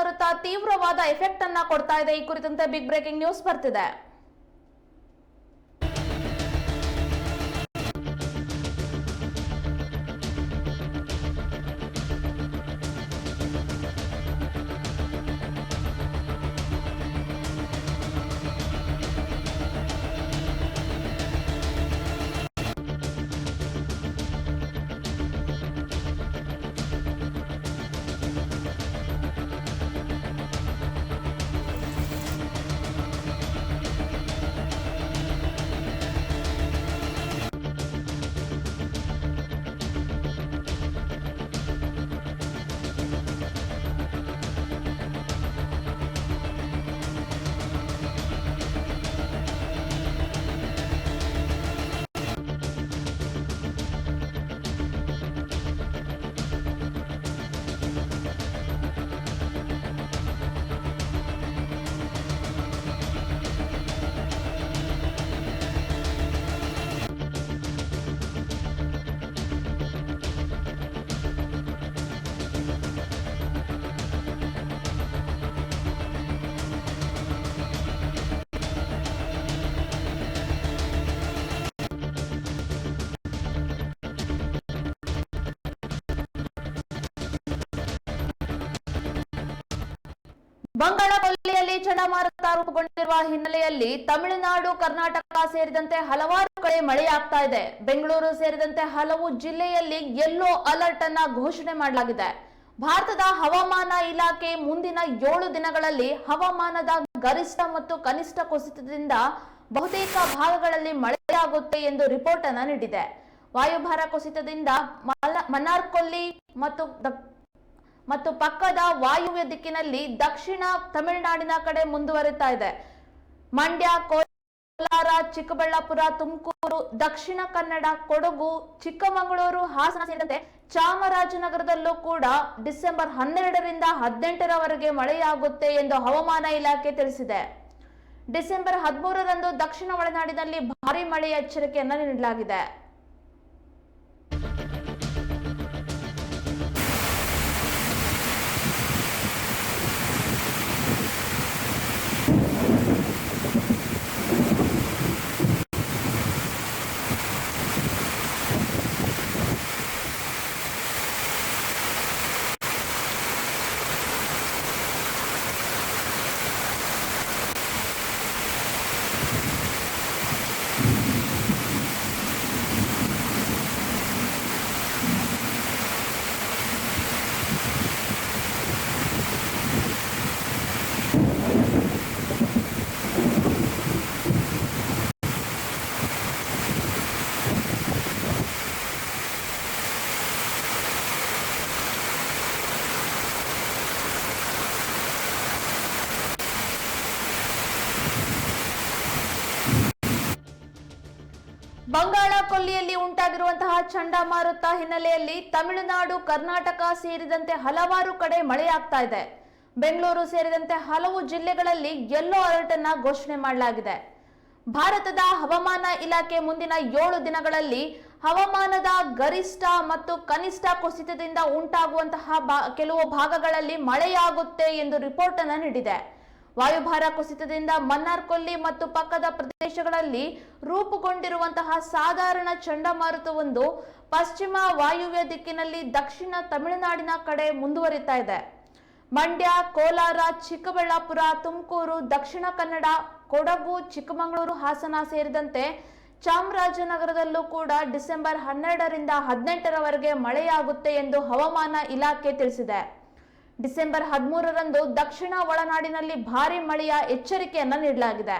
ಚಂಡಮಾರುತ ತೀವ್ರವಾದ ಎಫೆಕ್ಟ್ ಅನ್ನ ಕೊಡ್ತಾ ಇದೆ. ಈ ಕುರಿತಂತೆ ಬಿಗ್ ಬ್ರೇಕಿಂಗ್ ನ್ಯೂಸ್ ಬರ್ತಿದೆ. ಬಂಗಾಳಕೊಲ್ಲಿಯಲ್ಲಿ ಚಂಡಮಾರುತ ರೂಪುಗೊಂಡಿರುವ ಹಿನ್ನೆಲೆಯಲ್ಲಿ ತಮಿಳುನಾಡು, ಕರ್ನಾಟಕ ಸೇರಿದಂತೆ ಹಲವಾರು ಕಡೆ ಮಳೆಯಾಗ್ತಾ ಇದೆ. ಬೆಂಗಳೂರು ಸೇರಿದಂತೆ ಹಲವು ಜಿಲ್ಲೆಯಲ್ಲಿ ಯೆಲ್ಲೋ ಅಲರ್ಟ್ ಅನ್ನ ಘೋಷಣೆ ಮಾಡಲಾಗಿದೆ. ಭಾರತದ ಹವಾಮಾನ ಇಲಾಖೆ ಮುಂದಿನ ಏಳು ದಿನಗಳಲ್ಲಿ ಹವಾಮಾನದ ಗರಿಷ್ಠ ಮತ್ತು ಕನಿಷ್ಠ ಕುಸಿತದಿಂದ ಬಹುತೇಕ ಭಾಗಗಳಲ್ಲಿ ಮಳೆಯಾಗುತ್ತೆ ಎಂದು ರಿಪೋರ್ಟ್ ಅನ್ನ ನೀಡಿದೆ. ವಾಯುಭಾರ ಕುಸಿತದಿಂದ ಮನ್ನಾರ್ಕೊಲ್ಲಿ ಮತ್ತು ಮತ್ತು ಪಕ್ಕದ ವಾಯುವ್ಯ ದಿಕ್ಕಿನಲ್ಲಿ ದಕ್ಷಿಣ ತಮಿಳುನಾಡಿನ ಕಡೆ ಮುಂದುವರಿತಾ ಇದೆ. ಮಂಡ್ಯ, ಕೋಲಾರ, ಚಿಕ್ಕಬಳ್ಳಾಪುರ, ತುಮಕೂರು, ದಕ್ಷಿಣ ಕನ್ನಡ, ಕೊಡಗು, ಚಿಕ್ಕಮಗಳೂರು, ಹಾಸನ ಸೇರಿದಂತೆ ಚಾಮರಾಜನಗರದಲ್ಲೂ ಕೂಡ ಡಿಸೆಂಬರ್ ಹನ್ನೆರಡರಿಂದ ಹದಿನೆಂಟರವರೆಗೆ ಮಳೆಯಾಗುತ್ತೆ ಎಂದು ಹವಾಮಾನ ಇಲಾಖೆ ತಿಳಿಸಿದೆ. ಡಿಸೆಂಬರ್ ಹದಿಮೂರರಂದು ದಕ್ಷಿಣ ಒಳನಾಡಿನಲ್ಲಿ ಭಾರಿ ಮಳೆಯ ಎಚ್ಚರಿಕೆಯನ್ನು ನೀಡಲಾಗಿದೆ. ಬಂಗಾಳ ಕೊಲ್ಲಿಯಲ್ಲಿ ಉಂಟಾಗಿರುವಂತಹ ಚಂಡಮಾರುತ ಹಿನ್ನೆಲೆಯಲ್ಲಿ ತಮಿಳುನಾಡು, ಕರ್ನಾಟಕ ಸೇರಿದಂತೆ ಹಲವಾರು ಕಡೆ ಮಳೆಯಾಗ್ತಾ ಇದೆ. ಬೆಂಗಳೂರು ಸೇರಿದಂತೆ ಹಲವು ಜಿಲ್ಲೆಗಳಲ್ಲಿ ಯೆಲ್ಲೋ ಅಲರ್ಟ್ ಅನ್ನ ಘೋಷಣೆ ಮಾಡಲಾಗಿದೆ. ಭಾರತದ ಹವಾಮಾನ ಇಲಾಖೆ ಮುಂದಿನ ಏಳು ದಿನಗಳಲ್ಲಿ ಹವಾಮಾನದ ಗರಿಷ್ಠ ಮತ್ತು ಕನಿಷ್ಠ ಕುಸಿತದಿಂದ ಉಂಟಾಗುವಂತಹ ಕೆಲವು ಭಾಗಗಳಲ್ಲಿ ಮಳೆಯಾಗುತ್ತೆ ಎಂದು ರಿಪೋರ್ಟ್ ಅನ್ನ ನೀಡಿದೆ. ವಾಯುಭಾರ ಕುಸಿತದಿಂದ ಮನ್ನಾರ್ಕೊಲ್ಲಿ ಮತ್ತು ಪಕ್ಕದ ಪ್ರದೇಶಗಳಲ್ಲಿ ರೂಪುಗೊಂಡಿರುವಂತಹ ಸಾಧಾರಣ ಚಂಡಮಾರುತವೊಂದು ಪಶ್ಚಿಮ ವಾಯುವ್ಯ ದಿಕ್ಕಿನಲ್ಲಿ ದಕ್ಷಿಣ ತಮಿಳುನಾಡಿನ ಕಡೆ ಮುಂದುವರಿತಾ ಇದೆ. ಮಂಡ್ಯ, ಕೋಲಾರ, ಚಿಕ್ಕಬಳ್ಳಾಪುರ, ತುಮಕೂರು, ದಕ್ಷಿಣ ಕನ್ನಡ, ಕೊಡಗು, ಚಿಕ್ಕಮಗಳೂರು, ಹಾಸನ ಸೇರಿದಂತೆ ಚಾಮರಾಜನಗರದಲ್ಲೂ ಕೂಡ ಡಿಸೆಂಬರ್ ಹನ್ನೆರಡರಿಂದ ಹದಿನೆಂಟರವರೆಗೆ ಮಳೆಯಾಗುತ್ತೆ ಎಂದು ಹವಾಮಾನ ಇಲಾಖೆ ತಿಳಿಸಿದೆ. ಡಿಸೆಂಬರ್ ಹದಿಮೂರರಂದು ದಕ್ಷಿಣ ಒಳನಾಡಿನಲ್ಲಿ ಭಾರಿ ಮಳೆಯ ಎಚ್ಚರಿಕೆಯನ್ನು ನೀಡಲಾಗಿದೆ.